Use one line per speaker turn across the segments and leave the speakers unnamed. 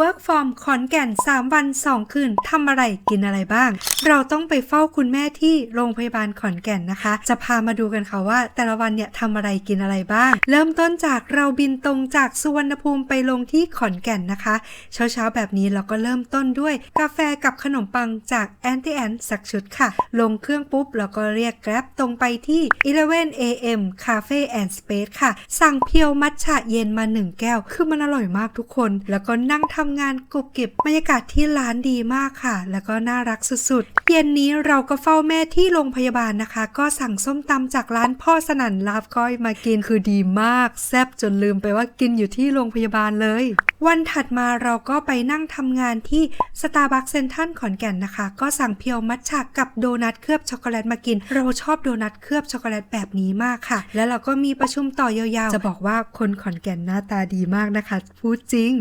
Work from ขอนแก่น 3 วัน 2 คืนทำอะไรกินอะไรบ้าง เราต้องไปเฝ้าคุณแม่ที่โรงพยาบาลขอนแก่นนะคะ จะพามาดูกันค่ะว่า แต่ละวันเนี่ยทำอะไรกินอะไรบ้าง เริ่มต้นจากเราบินตรงจากสุวรรณภูมิไปลงที่ขอนแก่นนะคะ เช้าๆ แบบนี้เราก็เริ่มต้นด้วย กาแฟกับขนมปังจาก Anti a n สักชุดค่ะ ลงเครื่องปุ๊บเราก็เรียก Grab ตรงไปที่ 11 AM Cafe and Space ค่ะ สั่งเพียวมัทฉะเย็นมา 1 แก้ว คือมันอร่อยมากทุกคน แล้วก็นั่งททำงานกรุบกริบบรรยากาศที่ร้านดีมากค่ะ แล้วก็น่ารักสุดๆ เย็นนี้เราก็เฝ้าแม่ที่โรงพยาบาลนะคะ ก็สั่งส้มตำจากร้านพ่อสนั่นลาบก้อยมากินคือดีมาก แซ่บจนลืมไปว่ากินอยู่ที่โรงพยาบาลเลยวันถัดมาเราก็ไปนั่งทำงานที่ Starbucks Central ขอนแก่นนะคะ ก็สั่งเพียวมัทฉะกับโดนัทเคลือบช็อกโกแลตมากิน เราชอบโดนัทเคลือบช็อกโกแลตแบบนี้มากค่ะ แล้วเราก็มีประชุมต่อยาวๆ จะบอกว่าคนขอนแก่นหน้าตาดีมากนะคะ พูดจริง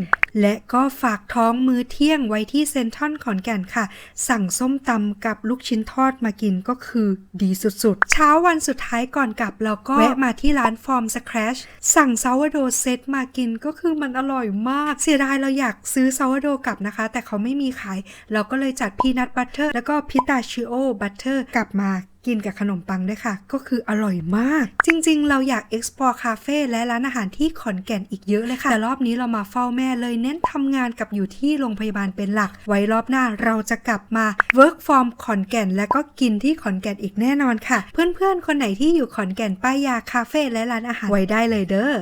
และก็ฝากท้องมื้อเที่ยงไว้ที่เซนทรัลขอนแก่นค่ะ สั่งส้มตำกับลูกชิ้นทอดมากินก็คือดีสุดๆ เช้าวันสุดท้ายก่อนกลับเราก็แวะมาที่ร้านฟอร์มสครชสั่งซาวโดเซตมากินก็คือมันอร่อยมากาก เสียดายเราอยากซื้อซาวโดกลับนะคะ แต่เขาไม่มีขาย เราก็เลยจัดพีนัทบัตเตอร์แล้วก็พิตาชิโอบัตเตอร์กลับมากินกับขนมปังด้วยค่ะ ก็คืออร่อยมาก จริงๆ เราอยาก explore คาเฟ่และร้านอาหารที่ขอนแก่นอีกเยอะเลยค่ะ แต่รอบนี้เรามาเฝ้าแม่เลยเน้นทำงานกับอยู่ที่โรงพยาบาลเป็นหลัก ไว้รอบหน้าเราจะกลับมา work from ขอนแก่น และก็กินที่ขอนแก่นอีกแน่นอนค่ะ เพื่อนๆ คนไหนที่อยู่ขอนแก่นป้ายยาคาเฟ่และร้านอาหารไว้ได้เลยเด้อ